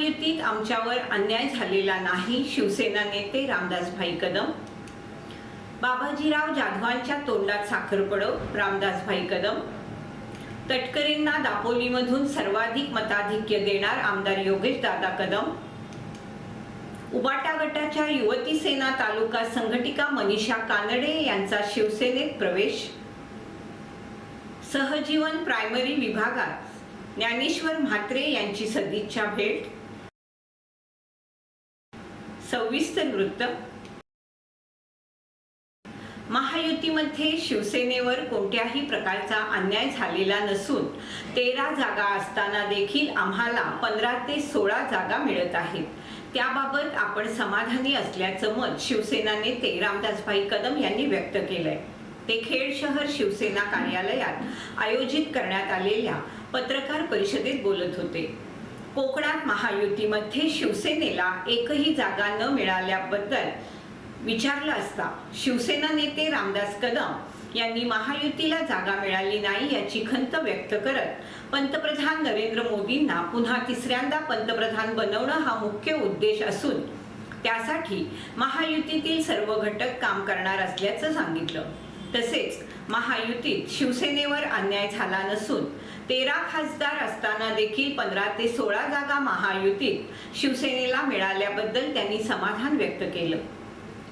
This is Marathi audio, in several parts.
महायुतीत आमच्यावर अन्याय झालेला नाही शिवसेना नेते रामदासभाई कदम. बाबाजीराव जाधवांच्या तोंडात साखर पडव रामदासभाई कदम. तटकरेंना दापोलीमधून सर्वाधिक मताधिक्य देणार आमदार योगेश दादा कदम. उबाटा गटाच्या युवती सेना तालुका संघटिका मनीषा कानडे यांचा शिवसेनेत प्रवेश. सहजीवन प्रायमरी विभागात ज्ञानेश्वर म्हात्रे यांची सदिच्छा भेट. सविस्तर वृत्त महायुतीमध्ये शिवसेनेवर कोणत्याही प्रकारचा अन्याय झालेला नसून तेरा जागा असताना देखील आम्हाला पंधरा ते सोळा जागा मिळत आहेत. त्याबाबत आपण समाधानी असल्याचं मत शिवसेना नेते रामदासभाई कदम यांनी व्यक्त केलंय. ते खेड शहर शिवसेना कार्यालयात आयोजित करण्यात आलेल्या पत्रकार परिषदेत बोलत होते. कोकणात महायुतीमध्ये शिवसेनेला एकही जागा न मिळाल्याबद्दल विचारलं असता शिवसेना नेते रामदास कदम यांनी महायुतीला जागा मिळाली नाही याची खंत व्यक्त करत पंतप्रधान नरेंद्र मोदींना पुन्हा तिसऱ्यांदा पंतप्रधान बनवणं हा मुख्य उद्देश असून त्यासाठी महायुतीतील सर्व घटक काम करणार असल्याचं सांगितलं. तसेच महायुतीत शिवसेनेवर अन्याय झाला नसून तेरा खासदार असताना देखील पंधरा ते सोळा जागा महायुतीत शिवसेनेला मिळाल्याबद्दल त्यांनी समाधान व्यक्त केलं.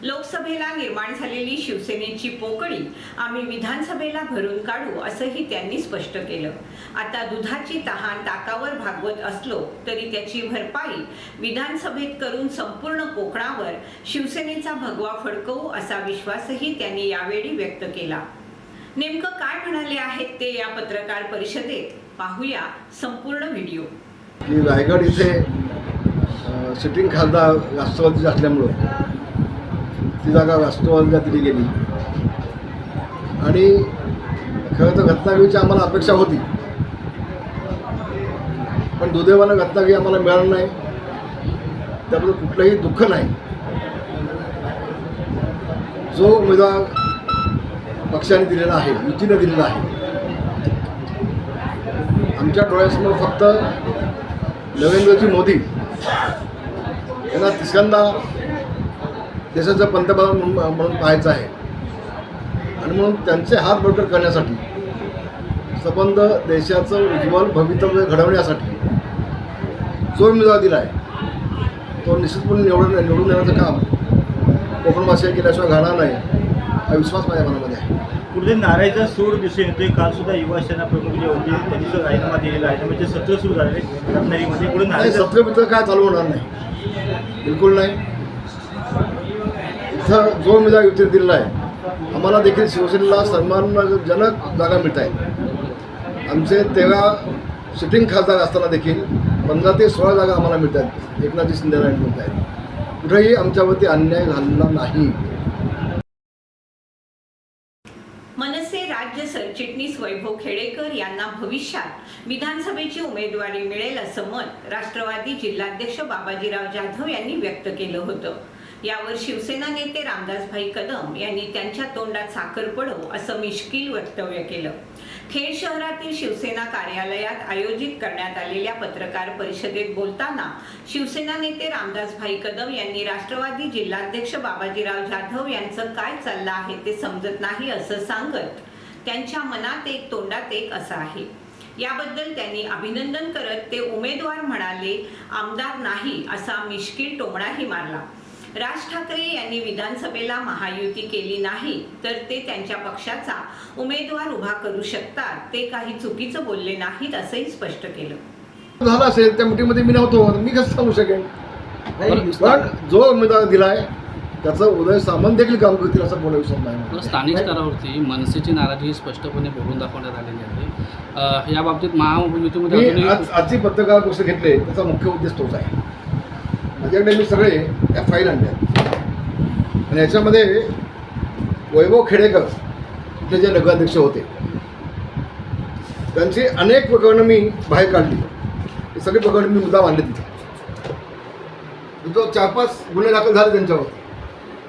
लोकसभेला निर्माण झालेली शिवसेनेची पोकळी आम्ही विधानसभेला भरून काढू असंही त्यांनी स्पष्ट केलं. आता दुधाची तहान ताकावर भागवत असलो तरी त्याची भरपाई विधानसभेत करून संपूर्ण कोकणावर शिवसेनेचा भगवा फडकवू असा विश्वासही त्यांनी यावेळी व्यक्त केला. नेमकं काय म्हणाले आहेत ते या पत्रकार परिषदेत? पाहूया संपूर्ण व्हिडिओ. मी रायगड इथे सिटिंग खासदार राष्ट्रवादीचे असल्यामुळं ती जागा राष्ट्रवादीला दिली गेली. आणि खरं तर घटनागिरीची आम्हाला अपेक्षा होती. पण दुर्दैवानं घटनागिरी आम्हाला मिळालं नाही. त्याबद्दल कुठलंही दुःख नाही. जो उमेदवार पक्षाने दिलेला आहे युतीनं दिलेला आहे. आमच्या डोळ्यासमोर फक्त नरेंद्रजी मोदी. यांना तिसऱ्यांदा देशाचं पंतप्रधान म्हणून पाहायचं आहे. आणि म्हणून त्यांचे हात बळकट करण्यासाठी संबंध देशाचं उज्ज्वल भवितव्य घडवण्यासाठी जो उमेदवार दिला आहे तो निश्चितपणे निवडून निवडून देण्याचं काम कोकणवासिया केल्याशिवाय घडणार नाही हा विश्वास माझ्या मनामध्ये आहे. कुठे नारायचा सूर दिसून येतोय. काल सुद्धा युवा सेना प्रमुख जे होते त्यांनी जो राजीनामा दिलेला आहे. म्हणजे सत्र सुरू झाले रत्नागिरीमध्ये कुठे नाही नारायचा काय चालू होणार नाही. बिलकुल नाही. इथं जो उमेदवार युती दिलेला आहे आम्हाला देखील शिवसेनेला सन्मानजनक जागा मिळत आहेत आमचे तेव्हा सिटिंग खासदार असताना देखील पंधरा ते सोळा जागा आम्हाला मिळत आहेत. एकनाथजी शिंदेराय मिळत आहेत कुठेही आमच्यावरती अन्याय झालेला नाही मनसे राज्य सरचिटणीस वैभव खेडेकर यांना भविष्यात विधानसभेची उमेदवारी मिळेल असं मत राष्ट्रवादी जिल्हाध्यक्ष बाबाजीराव जाधव यांनी व्यक्त केलं होतं. यावर शिवसेना नेते रामदासभाई कदम यांनी त्यांच्या तोंडात साखर पडो असं मिश्किल वक्तव्य केलं. खेड शहरातील शिवसेना कार्यालयात आयोजित करण्यात आलेल्या पत्रकार परिषदेत बोलताना शिवसेना नेते रामदासभाई कदम यांनी राष्ट्रवादी जिल्हाध्यक्ष बाबाजीराव जाधव यांचं काय चाललं आहे ते समजत नाही असं सांगत त्यांच्या मनात एक तोंडात एक असं आहे. याबद्दल त्यांनी अभिनंदन करत ते उमेदवार म्हणाले आमदार नाही असा मिश्किल टोमणाही मारला. राज ठाकरे यांनी विधानसभेला महायुती केली नाही तर ते त्यांच्या पक्षाचा उमेदवार उभा करू शकतात. ते काही चुकीचं बोलले नाहीत असंही स्पष्ट केलं. झालं असेल त्या मिटिंगमध्ये मी नव्हतो मी कसं सांगू शकेन? पण जो उमेदवार दिला आहे त्याचं उदय सामंत देखील काम करतील असं विसरत नाही. स्थानिक स्तरावरती मनसेची नाराजी स्पष्टपणे बघून दाखवण्यात आलेली आहे. या बाबतीत महायुतीमध्ये आज आजची पत्रकार गोष्ट घेतले त्याचा मुख्य उद्देश तोच आहे. माझ्याकडे मी सगळे या फाईल आणल्या आणि याच्यामध्ये वैभव खेडेकर इथले जे नगराध्यक्ष होते त्यांची अनेक प्रकरणं मी बाहेर काढली. ही सगळी प्रकरणं मी मुद्दा आणले तिथे. तिथं चार पाच गुन्हे दाखल झाले त्यांच्यावर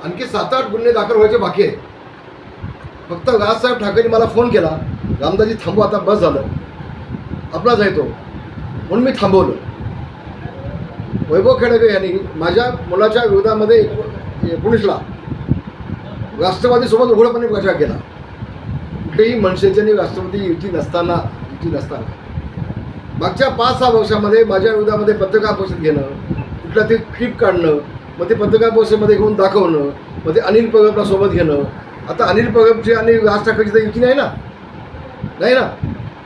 आणखी सात आठ गुन्हे दाखल व्हायचे बाकी आहेत. फक्त राजसाहेब ठाकरेंनी मला फोन केला रामदाजी थांबू आता बस झालं. आपलाच जायतो म्हणून मी थांबवलं. वैभव खेडेकर यांनी माझ्या मुलाच्या विरोधामध्ये एकोणीसला राष्ट्रवादीसोबत उघडपणे प्रचार केला. कुठेही मनसेची राष्ट्रवादी युती नसताना युती नसताना. मागच्या पाच सहा वर्षामध्ये माझ्या विरोधामध्ये पत्रकार परिषद घेणं कुठला ते क्लिप काढणं मग ते पत्रकार परिषदेमध्ये घेऊन दाखवणं मग ते अनिल परबला सोबत घेणं. आता अनिल परबची आणि राज ठाकरेची तर युती नाही ना? नाही ना?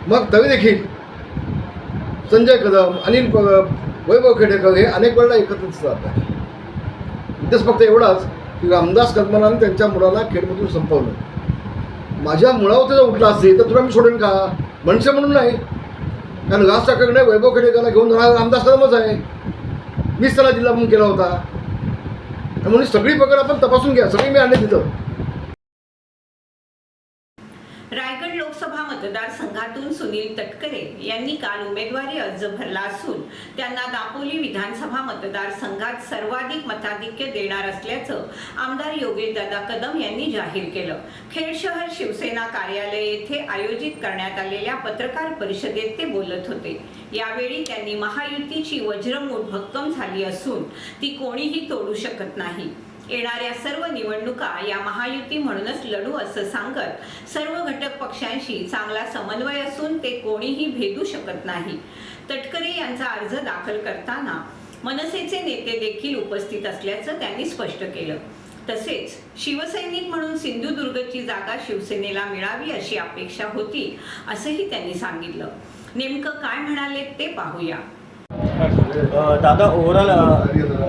मग तरी देखील संजय कदम अनिल पगप वैभव खेडेकर हे अनेक वेळेला एकत्र दिसतात इथेच फक्त एवढाच की रामदास कदमाने त्यांच्या मुलाला खेडमधून संपवलं. माझ्या मुळावर जर उठला असेल तर तुला मी सोडेन का? मनसे म्हणून नाही. कारण राज ठाकरेने वैभव खेडेकरला घेऊन रामदास कदमच आहे. मीच त्याला जिल्हा म्हणून केला होता. म्हणून सगळी पकड आपण तपासून घ्या. सगळी मी आणले तिथं रायगड लोकसभा संघातून सुनील तटकरे यांनी काल उमेदवारी अर्ज भरला असून त्यांना दापोली विधानसभा मतदारसंघात सर्वाधिक मताधिक्य देणार असल्याचं आमदार योगेशदादा कदम यांनी जाहीर केलं. खेड शहर शिवसेना कार्यालय येथे आयोजित करण्यात आलेल्या पत्रकार परिषदेत ते बोलत होते. यावेळी त्यांनी महायुतीची वज्रमूठ भक्कम झाली असून ती कोणीही तोडू शकत नाही. येणाऱ्या सर्व निवडणुका या महायुती म्हणूनच लढू असं सांगत सर्व घटक पक्षांशी चांगला समन्वय असून ते कोणीही भेदू शकत नाही. तटकरे यांचा अर्ज दाखल करताना मनसेचे नेते देखील उपस्थित असल्याचं त्यांनी स्पष्ट केलं. तसेच शिवसैनिक म्हणून सिंधुदुर्गची जागा शिवसेनेला मिळावी अशी अपेक्षा होती असंही त्यांनी सांगितलं. नेमकं काय म्हणाले ते पाहूया. दादा ओव्हरऑल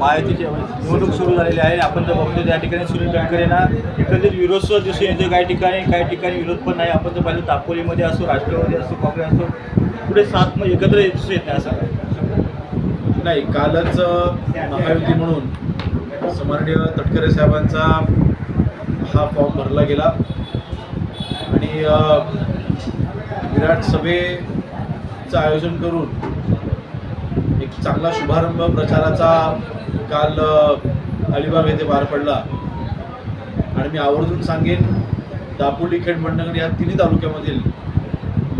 महायुतीची निवडणूक सुरू झालेली आहे. आपण जर बघतो त्या ठिकाणी सुनील तटकरे ना एकंदरीत विरोध सुद्धा दिसून येतो काही ठिकाणी काही ठिकाणी विरोध पण नाही. आपण जर पाहिलं दापोलीमध्ये असो राष्ट्रवादी असो काँग्रेस असो पुढे सात मग एकत्र दिसून येत नाही असं नाही कालच महायुती म्हणून समरणीय तटकरे साहेबांचा हा फॉर्म भरला गेला. आणि विराट सभेचं आयोजन करून चांगला शुभारंभ प्रचाराचा काल अलिबाग येथे पार पडला. आणि मी आवर्जून सांगेन दापोली खेड मंडगड या तिन्ही तालुक्यामधील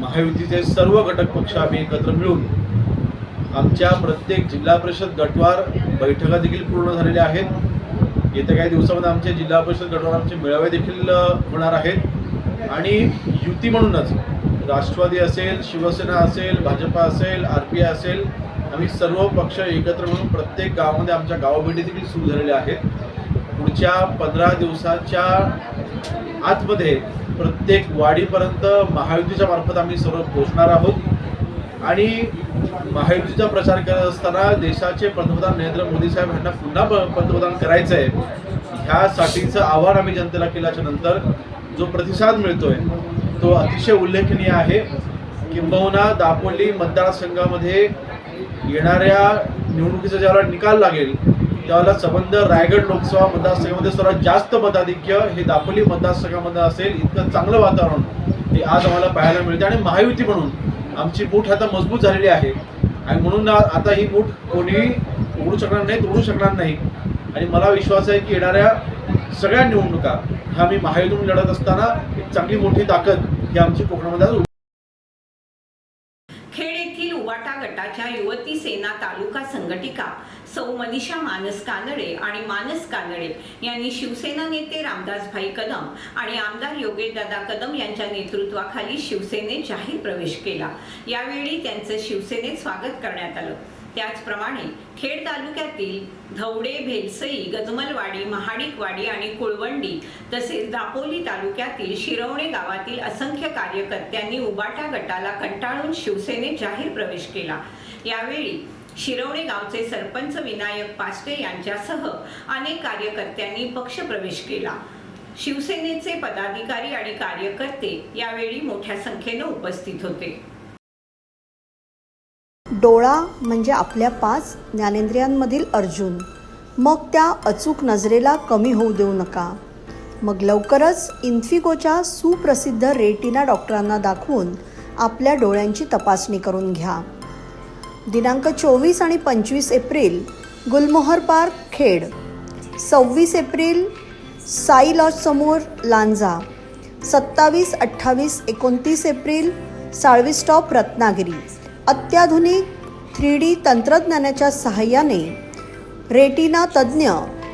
महायुतीचे सर्व घटक पक्ष आम्ही एकत्र मिळून आमच्या प्रत्येक जिल्हा परिषद गटवार बैठका देखील पूर्ण झालेल्या आहेत. येत्या काही दिवसामध्ये आमचे जिल्हा परिषद गटवार आमचे मेळावे देखील होणार आहेत. आणि युती म्हणूनच राष्ट्रवादी असेल शिवसेना असेल भाजपा असेल आर पी आय असेल आम्ही सर्व पक्ष एकत्र म्हणून प्रत्येक गावामध्ये आमच्या गावभेटी देखील सुरू झालेल्या आहेत. पुढच्या पंधरा दिवसाच्या आतमध्ये प्रत्येक वाडीपर्यंत महायुतीच्या मार्फत आम्ही सर्व पोहोचणार आहोत. आणि महायुतीचा प्रचार करत असताना देशाचे पंतप्रधान नरेंद्र मोदी साहेब यांना पुन्हा प- पंतप्रधान करायचं आहे ह्यासाठीचं आव्हान आम्ही जनतेला केल्याच्यानंतर जो प्रतिसाद मिळतोय तो अतिशय उल्लेखनीय आहे. किंबहुना दापोली मतदारसंघामध्ये येणाऱ्या निवडणुकीचा ज्यावेळेला निकाल लागेल त्यावेळेला संबंध रायगड लोकसभा मतदारसंघामध्ये सर्वात जास्त मताधिक्य हे दापोली मतदारसंघामध्ये असेल. इतकं चांगलं वातावरण हे आज आम्हाला पाहायला मिळते आणि महायुती म्हणून आमची मूठ आता मजबूत झालेली आहे. आणि म्हणून आता ही मूठ कोणीही उघडू शकणार नाही तोडू शकणार नाही. आणि मला विश्वास आहे की येणाऱ्या सगळ्या निवडणुका ह्या मी महायुतीतून लढत असताना एक चांगली मोठी ताकद ही आमची कोकणामध्ये आज खेड येथील उवाटा गटाच्या युवती सेना तालुका संघटिका सौ मनीषा मानस कानडे आणि मानस कानडे यांनी शिवसेना नेते रामदासभाई कदम आणि आमदार योगेशदादा कदम यांच्या नेतृत्वाखाली शिवसेनेत जाहीर प्रवेश केला. यावेळी त्यांचं शिवसेनेत स्वागत करण्यात आलं. त्याचप्रमाणे खेड तालुक्यातील धवडे भेलसई गजमलवाडी महाडिकवाडी आणि कुळवंडी तसेच दापोली तालुक्यातील शिरवणे गावातील असंख्य कार्यकर्त्यांनी उबाटा गटाला कंटाळून शिवसेनेत जाहीर प्रवेश केला. यावेळी शिरवणे गावचे सरपंच विनायक पास्टे यांच्यासह अनेक कार्यकर्त्यांनी पक्षप्रवेश केला. शिवसेनेचे पदाधिकारी आणि कार्यकर्ते यावेळी मोठ्या संख्येनं उपस्थित होते. डोळा म्हणजे आपल्या पाच ज्ञानेंद्रियांमधील अर्जुन. मग त्या अचूक नजरेला कमी होऊ देऊ नका. मग लवकरच इन्फिकोच्या सुप्रसिद्ध रेटिना डॉक्टरांना दाखवून आपल्या डोळ्यांची तपासणी करून घ्या. दिनांक चोवीस आणि पंचवीस एप्रिल गुलमोहर पार्क खेड. सव्वीस एप्रिल साई लॉज समोर लांजा. सत्तावीस अठ्ठावीस एकोणतीस एप्रिल साळवी स्टॉप रत्नागिरी. अत्याधुनिक थ्री डी तंत्रज्ञानाच्या सहाय्याने रेटिना तज्ज्ञ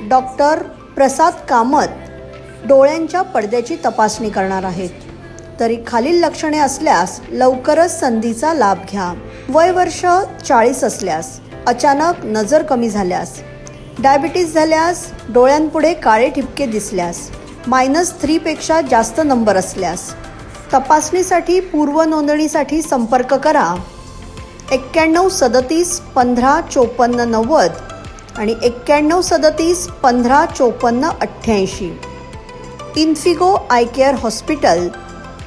डॉक्टर प्रसाद कामत डोळ्यांच्या पडद्याची तपासणी करणार आहेत. तरी खालील लक्षणे असल्यास लवकरच संधीचा लाभ घ्या. वय वर्ष चाळीस असल्यास अचानक नजर कमी झाल्यास डायबिटीस झाल्यास डोळ्यांपुढे काळे ठिपके दिसल्यास मायनस थ्रीपेक्षा जास्त नंबर असल्यास तपासणीसाठी पूर्व नोंदणीसाठी संपर्क करा. एक्क्याण्णव सदतीस पंधरा चोपन्न नव्वद आणि एक्क्याण्णव सदतीस पंधरा चोपन्न अठ्ठ्याऐंशी. इन्फिगो आय केअर हॉस्पिटल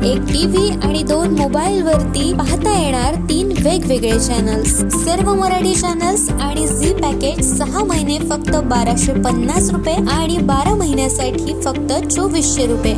एक टीव्ही आणि दोन मोबाईल वरती पाहता येणार तीन वेगवेगळे चॅनल्स सर्व मराठी चॅनल्स आणि झी पॅकेज सहा महिने फक्त बाराशे पन्नास रुपये आणि बारा महिन्यासाठी फक्त चोवीसशे रुपये.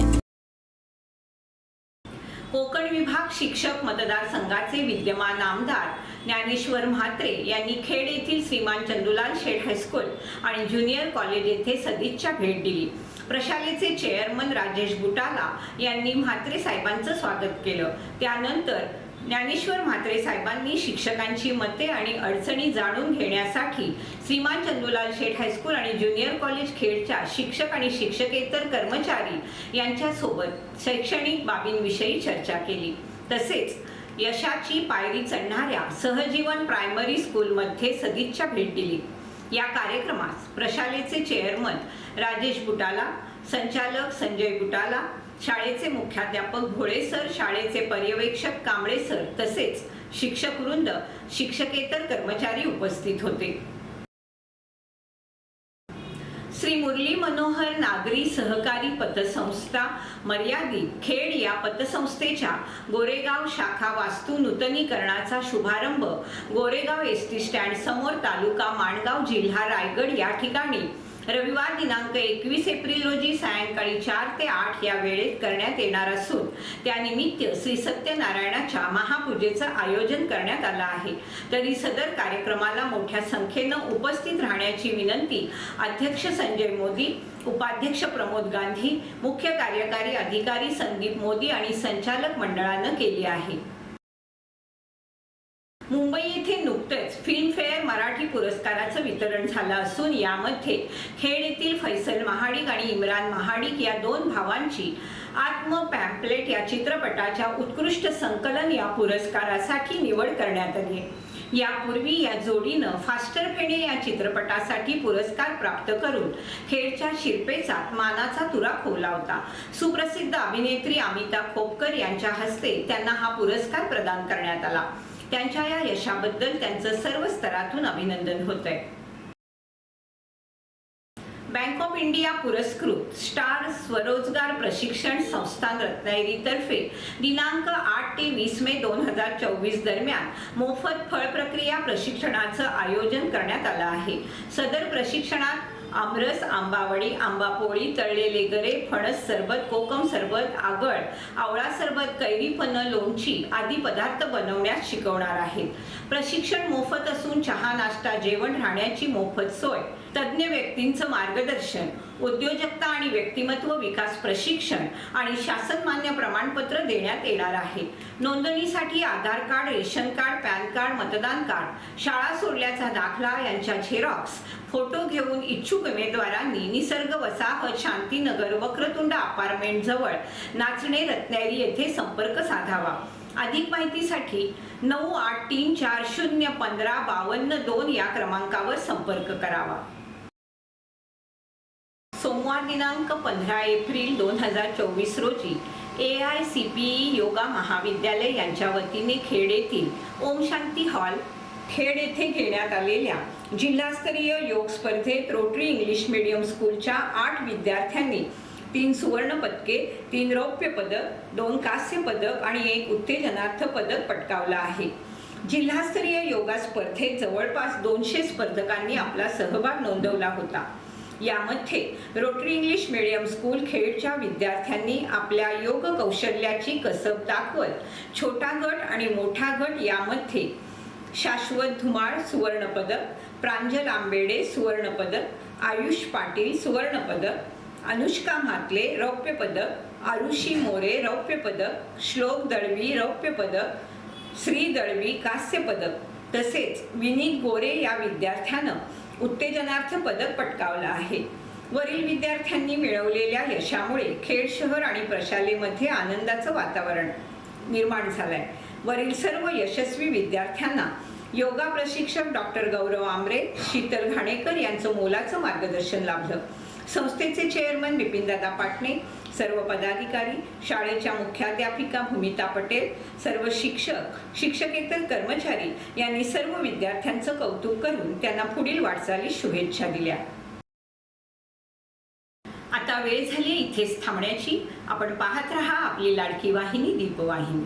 कोकण विभाग शिक्षक मतदारसंघाचे विद्यमान आमदार ज्ञानेश्वर म्हात्रे यांनी खेड येथील श्रीमान चंदुलाल शेठ हायस्कूल आणि ज्युनियर कॉलेज येथे सदिच्छा भेट दिली. प्रशालेचे चेअरमन राजेश बुटाला यांनी म्हात्रे साहेबांचं स्वागत केलं. त्यानंतर ज्ञानेश्वर म्हात्रे साहेबांनी शिक्षकांची मते आणि अडचणी जाणून घेण्यासाठी श्रीमान चंदुलाल शेठ हायस्कूल आणि ज्युनियर कॉलेज खेडच्या शिक्षक आणि शिक्षकेतर कर्मचारी यांच्यासोबत शैक्षणिक बाबींविषयी चर्चा केली. तसेच यशाची पायरी चढणाऱ्या सहजीवन प्रायमरी स्कूलमध्ये सदिच्छा भेट दिली. या कार्यक्रमास प्रशालेचे चेअरमन राजेश बुटाला संचालक संजय बुटाला शाळेचे मुख्याध्यापक भोळे सर शाळेचे पर्यवेक्षक कांबळे सर तसेच शिक्षक वृंद शिक्षकेतर कर्मचारी उपस्थित होते. श्री मुरली मनोहर नागरी सहकारी पतसंस्था मर्यादित खेड या पतसंस्थेच्या गोरेगाव शाखा वास्तू नूतनीकरणाचा शुभारंभ गोरेगाव एस टी स्टँड समोर तालुका माणगाव जिल्हा रायगड या ठिकाणी रविवार दिनांक एकवीस एप्रिल रोजी सायंकाळी चार ते आठ या वेळेत करण्यात येणार असून त्यानिमित्त श्री सत्यनारायणाच्या महापूजेचं आयोजन करण्यात आलं आहे. तरी सदर कार्यक्रमाला मोठ्या संख्येनं उपस्थित राहण्याची विनंती अध्यक्ष संजय मोदी उपाध्यक्ष प्रमोद गांधी मुख्य कार्यकारी अधिकारी संदीप मोदी आणि संचालक मंडळानं केली आहे. मुंबई येथे नुकतंच फिल्मफेअर मराठी पुरस्काराचं वितरण झालं असून यामध्ये खेड येथील फैसल महाडिक आणि इम्रान महाडिक या दोन भावांची आत्म पॅम्पलेट या चित्रपटाच्या उत्कृष्ट संकलन या पुरस्कारासाठी निवड करण्यात आली. यापूर्वी या जोडीनं फास्टर फेणे या चित्रपटासाठी पुरस्कार प्राप्त करून खेडच्या शिरपेचा मानाचा तुरा खोवला होता. सुप्रसिद्ध अभिनेत्री अमिता खोपकर यांच्या हस्ते त्यांना हा पुरस्कार प्रदान करण्यात आला. त्यांच्या या यशाबद्दल त्यांचं सर्व स्तरातून अभिनंदन होत आहे बँक ऑफ इंडिया पुरस्कृत स्टार स्वरोजगार प्रशिक्षण संस्थान रत्नागिरीतर्फे दिनांक आठ ते वीस मे दोन हजार चोवीस दरम्यान मोफत फळ प्रक्रिया प्रशिक्षणाचं आयोजन करण्यात आलं आहे. सदर प्रशिक्षणात आमरस आंबावडी आंबापोळी तळलेले गरे फणस सरबत कोकम सरबत आगळ आवळा सरबत कैरी फणं लोणची आदी पदार्थ बनवण्यास शिकवणार आहेत. प्रशिक्षण मोफत असून चहा नाश्ता जेवण राहण्याची मोफत सोय. तज्ज्ञ व्यक्तींचं मार्गदर्शन. उद्योजकता आणि व्यक्तिमत्व विकास प्रशिक्षण आणि शासनमान्य प्रमाणपत्र देण्यात येणार आहे. नोंदणीसाठी Aadhaar card ration card PAN card मतदान कार्ड शाळा सोडल्याचा दाखला यांच्या झेरॉक्स फोटो घेऊन इच्छुक उमेदवारांनी निसर्ग वसाहत शांतीनगर वक्रतुंड अपार्टमेंट जवळ नाचणे रत्नागिरी येथे संपर्क साधावा. अधिक माहितीसाठी नऊ आठ तीन चार शून्य पंधरा बावन्न दोन या क्रमांकावर संपर्क करावा. सोमवार दिनांक पंधरा एप्रिल दोन हजार चोवीस रोजी A I C P E yoga महाविद्यालय यांच्या वतीने खेड येथील ओम शांती हॉल खेड येथे घेण्यात आलेल्या जिल्हास्तरीय योग स्पर्धेत रोटरी इंग्लिश मीडियम स्कूलच्या आठ विद्यार्थ्यांनी तीन सुवर्ण पदके तीन रौप्य पदक दोन कांस्य पदक आणि एक उत्तेजनार्थ पदक पटकावलं आहे. जिल्हास्तरीय योगा स्पर्धेत जवळपास दोनशे स्पर्धकांनी आपला सहभाग नोंदवला होता. यामध्ये रोटरी इंग्लिश मिडियम स्कूल खेडच्या विद्यार्थ्यांनी आपल्या योग कौशल्याची कसब दाखवत छोटा गट आणि मोठा गट यामध्ये शाश्वत धुमाळ सुवर्णपदक प्रांजल आंबेडे सुवर्णपदक आयुष पाटील सुवर्णपदक अनुष्का म्हातले रौप्य पदक आरुषी मोरे रौप्य पदक श्लोक दळवी रौप्य पदक श्री दळवी कांस्य पदक तसेच विनीत गोरे या विद्यार्थ्यानं उत्तेजनार्थ पदक पटकावलं आहे. वरील विद्यार्थ्यांनी मिळवलेल्या यशामुळे खेड शहर आणि प्रशालेमध्ये आनंदाचं वातावरण निर्माण झालंय. वरील सर्व यशस्वी विद्यार्थ्यांना योगा प्रशिक्षक डॉक्टर गौरव आमरे शीतल घाणेकर यांचं मोलाचं मार्गदर्शन लाभलं. संस्थेचे चेअरमन बिपिनदादा पाटणे सर्व पदाधिकारी शाळेच्या मुख्याध्यापिका भूमिता पटेल सर्व शिक्षक शिक्षकेतर कर्मचारी यांनी सर्व विद्यार्थ्यांचं कौतुक करून त्यांना पुढील वाटचालीस शुभेच्छा दिल्या. आता वेळ झाली इथेच थांबण्याची. आपण पाहत रहा आपली लाडकी वाहिनी दीपवाहिनी.